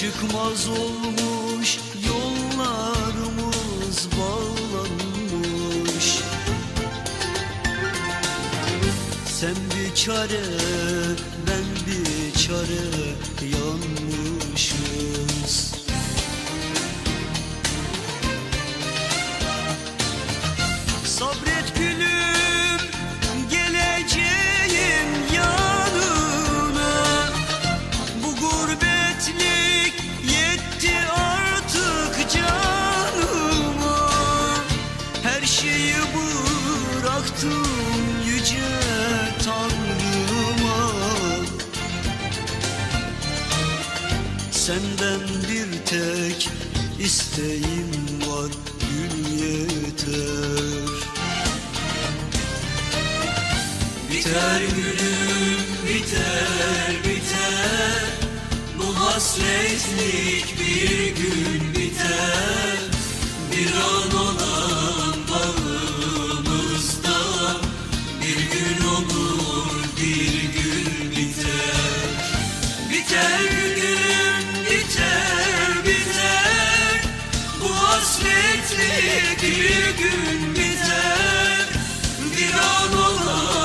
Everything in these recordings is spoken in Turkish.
Çıkmaz olmuş yollarımız bağlanmış. Sen bir çare ben bir çare yanmışız Sabret bıraktım yüce Tanrıma. Senden bir tek isteğim var gül yeter. Biter gülüm biter biter. Bu hasretlik bir gün Bu hasretlik bir gün biter. Bir an olan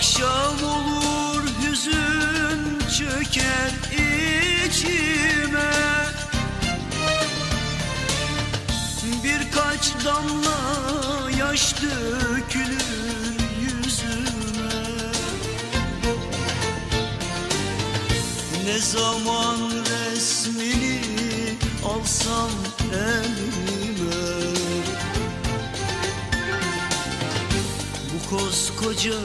Akşam olur hüzün çöker içime. Birkaç damla yaş dökülür yüzüme. Ne zaman resmini alsam elime koskoca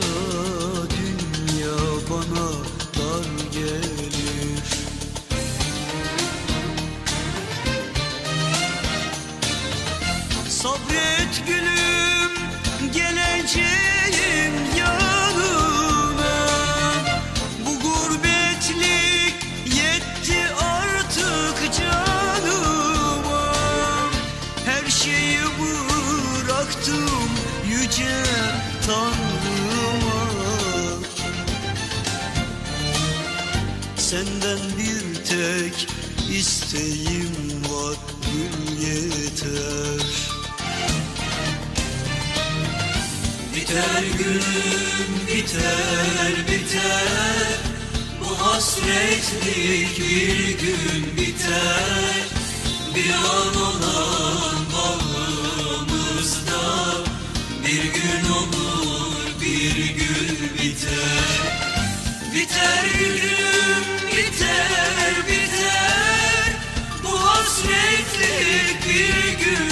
Tanrıma. Senden bir tek isteğim var gül yeter. Biter gülüm biter biter. Bu hasretlik bir gün biter. Bir an olan Biter gülüm